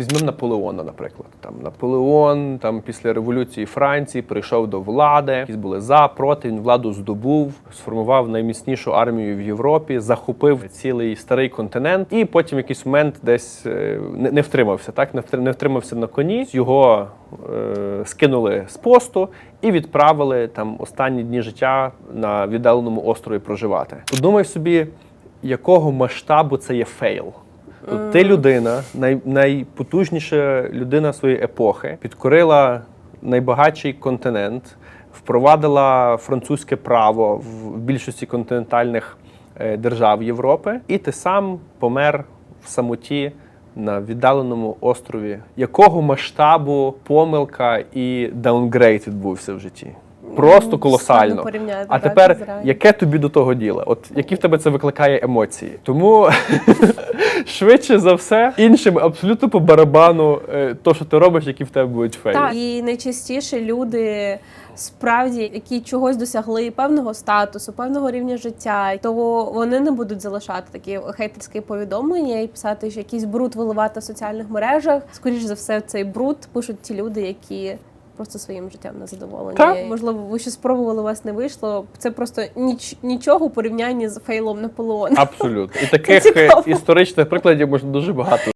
Візьмемо Наполеона, наприклад. Там Наполеон там після революції Франції прийшов до влади. Якісь були за, проти. Він владу здобув, сформував найміцнішу армію в Європі, захопив цілий старий континент, і потім якийсь момент десь е, не, не втримався. Так не втримався на коні. Його е, скинули з посту і відправили там останні дні життя на віддаленому острові проживати. Подумай собі, якого масштабу це є фейл. Тут ти людина, най, найпотужніша людина своєї епохи, підкорила найбагатший континент, впровадила французьке право в більшості континентальних е, держав Європи, і ти сам помер в самоті на віддаленому острові. Якого масштабу помилка і даунгрейд відбувся в житті? Просто колосально. А тепер яке тобі до того діло? От які в тебе це викликає емоції? Тому швидше за все, іншим абсолютно по барабану е, то, що ти робиш, які в тебе будуть фейли. Так, і найчастіше люди справді, які чогось досягли певного статусу, певного рівня життя, то вони не будуть залишати такі хейтерські повідомлення і писати, що якийсь бруд виливати в соціальних мережах. Скоріше за все, цей бруд пишуть ті люди, які. Просто своїм життям не задоволені. Так. Можливо, ви щось спробували, у вас не вийшло. Це просто ніч, нічого у порівнянні з фейлом Наполеона. Абсолютно. І таких е, історичних прикладів можна дуже багато